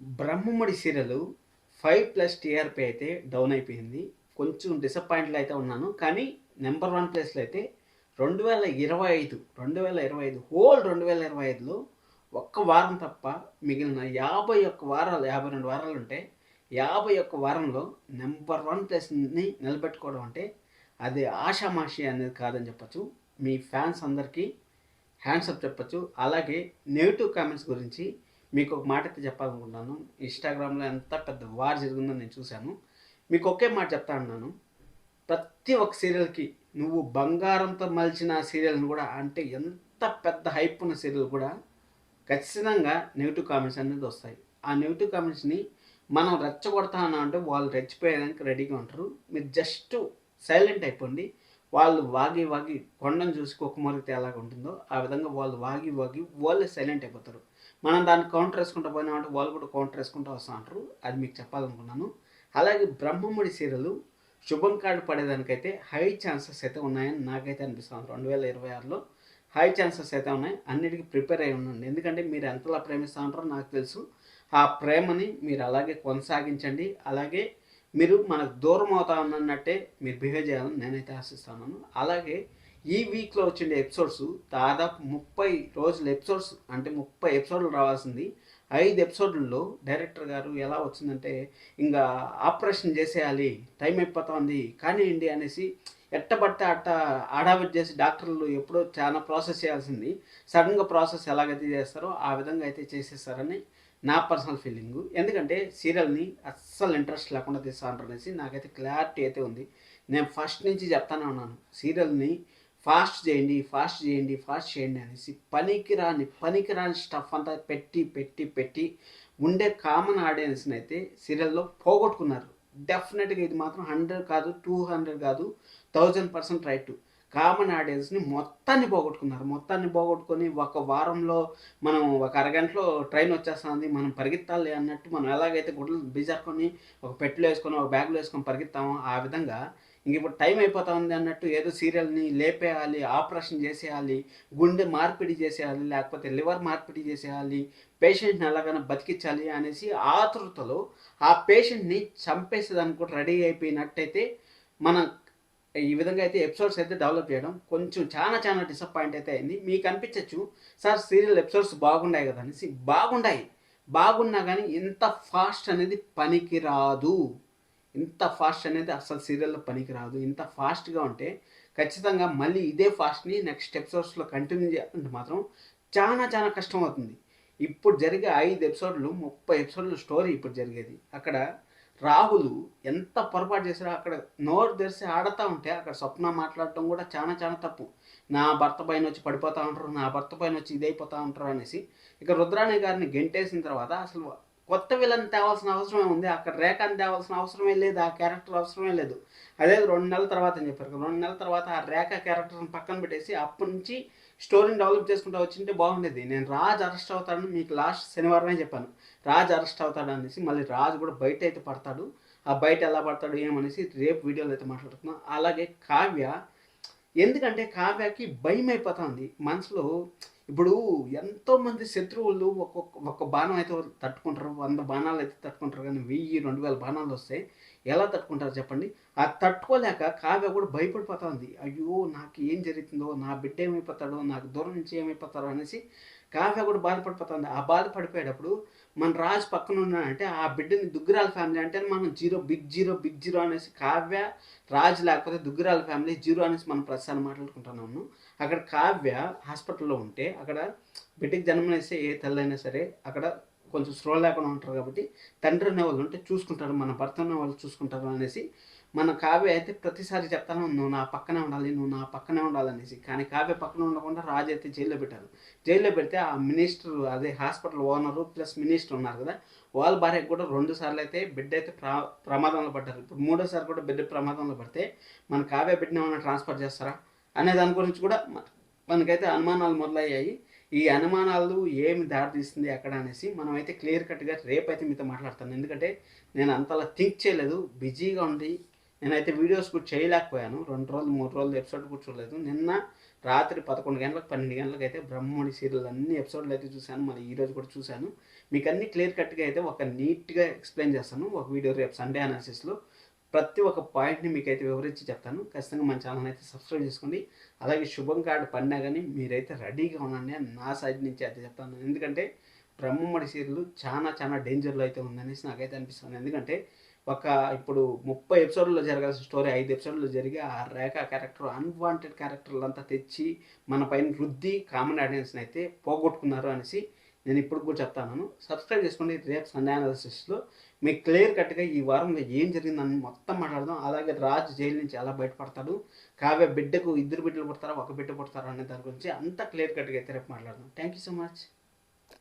Brahmamudi serial five plus TRP అయితే down అయిపోయింది. కొంచెం డిసప్పాయింట్లో అయితే ఉన్నాను. కానీ నెంబర్ వన్ ప్లేస్లో అయితే రెండు వేల ఇరవై ఐదు రెండు వేల ఇరవై ఐదు హోల్ రెండు వేల ఇరవై ఐదులో ఒక్క వారం తప్ప మిగిలిన యాభై ఒక్క వారాలు యాభై రెండు వారాలు ఉంటే యాభై ఒక్క వారంలో నెంబర్ వన్ ప్లేస్ని నిలబెట్టుకోవడం అంటే అది ఆషామాషి అనేది కాదని చెప్పచ్చు. మీ ఫ్యాన్స్ అందరికీ హ్యాండ్సప్ చెప్పచ్చు. అలాగే నెగిటివ్ కామెంట్స్ గురించి మీకు ఒక మాట అయితే చెప్పాలనుకుంటున్నాను. ఇన్స్టాగ్రామ్లో ఎంత పెద్ద వార్ జరిగిందో నేను చూశాను. మీకు ఒకే మాట చెప్తా ఉన్నాను. ప్రతి ఒక్క సీరియల్కి నువ్వు బంగారంతో మలిచిన సీరియల్ని కూడా అంటే ఎంత పెద్ద హైప్ ఉన్న సీరియల్ కూడా ఖచ్చితంగా నెగిటివ్ కామెంట్స్ అనేది వస్తాయి. ఆ నెగిటివ్ కామెంట్స్ని మనం రెచ్చగొడతా అన్నా అంటే వాళ్ళు రెచ్చిపోయేదానికి రెడీగా ఉంటారు. మీరు జస్ట్ సైలెంట్ అయిపోండి. వాళ్ళు వాగి వాగి కొండను చూసి కుక్కమరిగితే ఎలాగ ఉంటుందో ఆ విధంగా వాళ్ళు వాగి వాగి వాళ్ళే సైలెంట్ అయిపోతారు. మనం దాన్ని కౌంటర్ వేసుకుంటూ పోయినామంటే వాళ్ళు కూడా కౌంటర్ వేసుకుంటూ వస్తూ ఉంటారు అది మీకు చెప్పాలనుకున్నాను. అలాగే బ్రహ్మముడి సీరలు శుభం కార్డు పడేదానికైతే హై ఛాన్సెస్ అయితే ఉన్నాయని నాకైతే అనిపిస్తుంది. రెండు వేల ఇరవై ఆరులో హై ఛాన్సెస్ అయితే ఉన్నాయి. అన్నిటికీ ప్రిపేర్ అయి ఉండండి. ఎందుకంటే మీరు ఎంతలా ప్రేమిస్తూ ఉంటారో నాకు తెలుసు. ఆ ప్రేమని మీరు అలాగే కొనసాగించండి. అలాగే మీరు మనకు దూరం అవుతా ఉన్నట్టే మీరు బిహేవ్ చేయాలని నేనైతే ఆశిస్తున్నాను. అలాగే ఈ వీక్లో వచ్చిన ఎపిసోడ్స్ దాదాపు ముప్పై రోజుల ఎపిసోడ్స్ అంటే ముప్పై ఎపిసోడ్లు రావాల్సింది. ఐదు ఎపిసోడ్లలో డైరెక్టర్ గారు ఎలా వచ్చిందంటే ఇంకా ఆపరేషన్ చేసేయాలి టైం అయిపోతుంది కానివ్వండి అనేసి ఎట్టబడితే అట్ట ఆడావిడ్ చేసి డాక్టర్లు ఎప్పుడో చాలా ప్రాసెస్ చేయాల్సింది. సడన్గా ప్రాసెస్ ఎలాగైతే చేస్తారో ఆ విధంగా అయితే చేసేస్తారని నా పర్సనల్ ఫీలింగ్ ఎందుకంటే సీరియల్ని అస్సలు ఇంట్రెస్ట్ లేకుండా తీస్తాను అనేసి నాకైతే క్లారిటీ అయితే ఉంది. నేను ఫస్ట్ నుంచి చెప్తానే ఉన్నాను. సీరియల్ని ఫాస్ట్ చేయండి ఫాస్ట్ చేయండి ఫాస్ట్ చేయండి అనేసి పనికిరాని పనికిరాని స్టఫ్ అంతా పెట్టి పెట్టి పెట్టి ఉండే కామన్ ఆడియన్స్ని అయితే సీరియల్లో పోగొట్టుకున్నారు. డెఫినెట్గా ఇది మాత్రం హండ్రెడ్ కాదు టూ హండ్రెడ్ కాదు థౌజండ్ పర్సెంట్ రైట్ కామన్ ఆడియన్స్ని మొత్తాన్ని పోగొట్టుకున్నారు. మొత్తాన్ని పోగొట్టుకొని ఒక వారంలో మనం ఒక అరగంటలో ట్రైన్ వచ్చేస్తుంది మనం పరిగెత్తాలి అన్నట్టు మనం ఎలాగైతే గుడ్లు బీజారుకొని ఒక పెట్టులో వేసుకొని ఒక బ్యాగ్లో వేసుకొని పరిగెత్తామో ఆ విధంగా ఇంక ఇప్పుడు టైం అయిపోతా ఉంది అన్నట్టు ఏదో సీరియల్ని లేపేయాలి ఆపరేషన్ చేసేయాలి గుండె మార్పిడి చేసేయాలి లేకపోతే లివర్ మార్పిడి చేసేయాలి పేషెంట్ని ఎలాగైనా బతికించాలి అనేసి ఆతృతలో ఆ పేషెంట్ని చంపేసేదానికి కూడా రెడీ అయిపోయినట్టయితే మన ఈ విధంగా అయితే ఎపిసోడ్స్ అయితే డెవలప్ చేయడం కొంచెం చాలా చాలా డిసప్పాయింట్ అయితే అయింది. మీకు అనిపించవచ్చు సార్ సీరియల్ ఎపిసోడ్స్ బాగున్నాయి కదా అనేసి. బాగున్నాయి. బాగున్నా కానీ ఇంత ఫాస్ట్ అనేది పనికి రాదు. ఇంత ఫాస్ట్ అనేది అసలు సీరియల్లో పనికి రాదు. ఇంత ఫాస్ట్గా ఉంటే ఖచ్చితంగా మళ్ళీ ఇదే ఫాస్ట్ని నెక్స్ట్ ఎపిసోడ్స్లో కంటిన్యూ చేయాలంటే మాత్రం చాలా చాలా కష్టం అవుతుంది. ఇప్పుడు జరిగే ఐదు ఎపిసోడ్లు ముప్పై ఎపిసోడ్లు స్టోరీ ఇప్పుడు జరిగేది. అక్కడ రాహులు ఎంత పొరపాటు చేశారో అక్కడ నోరు తెరిసి ఆడుతూ ఉంటే అక్కడ స్వప్న మాట్లాడటం కూడా చాలా చాలా తప్పు. నా భర్త పైన వచ్చి పడిపోతూ ఉంటారు నా భర్త పైన వచ్చి ఇదైపోతూ ఉంటారు అనేసి ఇక రుద్రాణి గారిని గెంటేసిన తర్వాత అసలు కొత్త విలన్ తేవాల్సిన అవసరమే ఉంది. అక్కడ రేఖాని తేవాల్సిన అవసరమే లేదు. ఆ క్యారెక్టర్ అవసరమే లేదు. అదే రెండు నెలల తర్వాత అని చెప్పారు రెండు నెలల తర్వాత ఆ రేఖ క్యారెక్టర్ని పక్కన పెట్టేసి అప్పటి నుంచి స్టోరీని డెవలప్ చేసుకుంటూ వచ్చింటే బాగుండేది. నేను రాజ్ అరెస్ట్ అవుతాడని మీకు లాస్ట్ శనివారమే చెప్పాను. రాజ్ అరెస్ట్ అవుతాడు అనేసి మళ్ళీ రాజు కూడా బయట అయితే పడతాడు. ఆ బయట ఎలా పడతాడు ఏమనేసి రేపు వీడియోలో అయితే మాట్లాడుతున్నాం అలాగే కావ్య ఎందుకంటే కావ్యకి భయం అయిపోతుంది మనసులో ఇప్పుడు ఎంతోమంది శత్రువులు ఒక్కొక్క ఒక్క బాణం అయితే తట్టుకుంటారు వంద బాణాలు అయితే తట్టుకుంటారు కానీ వెయ్యి రెండు వేల బాణాలు వస్తాయి ఎలా తట్టుకుంటారు చెప్పండి? ఆ తట్టుకోలేక కావ్య కూడా భయపడిపోతుంది అయ్యో నాకు ఏం జరుగుతుందో నా బిడ్డ ఏమైపోతాడో నాకు దూరం నుంచి ఏమైపోతాడో అనేసి కావ్య కూడా బాధపడిపోతుంది ఆ బాధపడిపోయేటప్పుడు మన రాజు పక్కన ఉన్నాడంటే ఆ బిడ్డని దుగ్గిరాల ఫ్యామిలీ అంటే మనం zero big zero big zero అనేసి కావ్య రాజు లేకపోతే దుగ్గిరాల ఫ్యామిలీ జీరో అనేసి మనం ప్రస్తుతాన్ని మాట్లాడుకుంటున్నాము అక్కడ కావ్య హాస్పిటల్లో ఉంటే అక్కడ బిడ్డకి జన్మనేస్తే ఏ తల్లైనా సరే అక్కడ కొంచెం స్లో లేకుండా ఉంటారు కాబట్టి తండ్రి అనే వాళ్ళు ఉంటే చూసుకుంటారు మన భర్త అనే వాళ్ళు చూసుకుంటారు అనేసి. మన కావ్య అయితే ప్రతిసారి చెప్తాను నువ్వు నా పక్కనే ఉండాలి నువ్వు నా పక్కనే ఉండాలనేసి కానీ కావ్య పక్కన ఉండకుండా రాజు అయితే జైల్లో పెట్టారు. జైల్లో పెడితే ఆ మినిస్టర్ అదే హాస్పిటల్ ఓనరు ప్లస్ మినిస్టర్ ఉన్నారు కదా వాళ్ళ భార్యకు కూడా రెండు సార్లు అయితే బిడ్డ అయితే ప్రా ప్రమాదంలో పడ్డారు. ఇప్పుడు మూడోసారి కూడా బిడ్డ ప్రమాదంలో పడితే మన కావ్య బిడ్డని ఏమైనా ట్రాన్స్ఫర్ చేస్తారా? అనే దాని గురించి కూడా మనకైతే అనుమానాలు మొదలయ్యాయి. ఈ అనుమానాలు ఏమి దారితీస్తుంది అక్కడ అనేసి మనం అయితే క్లియర్ కట్గా రేపైతే మీతో మాట్లాడతాను. ఎందుకంటే నేను అంతలా థింక్ చేయలేదు బిజీగా ఉండి నేనైతే వీడియోస్ కూడా చేయలేకపోయాను. రెండు రోజులు మూడు రోజులు ఎపిసోడ్ కూడా చూడలేదు. నిన్న రాత్రి పదకొండు గంటలకు పన్నెండు గంటలకు అయితే బ్రహ్మముడి సీరియల్ అన్ని ఎపిసోడ్లు అయితే చూశాను. మళ్ళీ ఈరోజు కూడా చూశాను. మీకు అన్ని క్లియర్ కట్గా అయితే ఒక నీట్గా ఎక్స్ప్లెయిన్ చేస్తాను. ఒక వీడియో రేపు సండే అనాలిసిస్లో ప్రతి ఒక్క పాయింట్ని మీకైతే వివరించి చెప్తాను. ఖచ్చితంగా మన ఛానల్ అయితే సబ్స్క్రైబ్ చేసుకోండి. అలాగే శుభం కార్డు పడినా కానీ మీరైతే రెడీగా ఉండండి నా సైడ్ నుంచి అయితే చెప్తాను. ఎందుకంటే బ్రహ్మమడి సీరియల్ చాలా చాలా డేంజర్లో అయితే ఉందనేసి నాకైతే అనిపిస్తుంది. ఎందుకంటే ఒక ఇప్పుడు ముప్పై ఎపిసోడ్లో జరగాల్సిన స్టోరీ ఐదు ఎపిసోడ్లో జరిగి ఆ రేఖ క్యారెక్టర్ అన్వాంటెడ్ క్యారెక్టర్లు అంతా తెచ్చి మన పైన రుద్ది కామన్ ఆడియన్స్ని అయితే పోగొట్టుకున్నారు అనేసి నేను ఇప్పుడు కూడా చెప్తాను. సబ్స్క్రైబ్ చేసుకోండి. రేపు సండే అనాలిసిస్లో మీకు క్లియర్ కట్గా ఈ వారంలో ఏం జరిగిందని మొత్తం మాట్లాడదాం. అలాగే రాజు జైలు నుంచి ఎలా బయటపడతాడు కావ్య బిడ్డకు ఇద్దరు బిడ్డలు పుడతారా ఒక బిడ్డ పుడతారా అనే దాని గురించి అంత క్లియర్ కట్గా అయితే రేపు మాట్లాడదాం. Thank you so much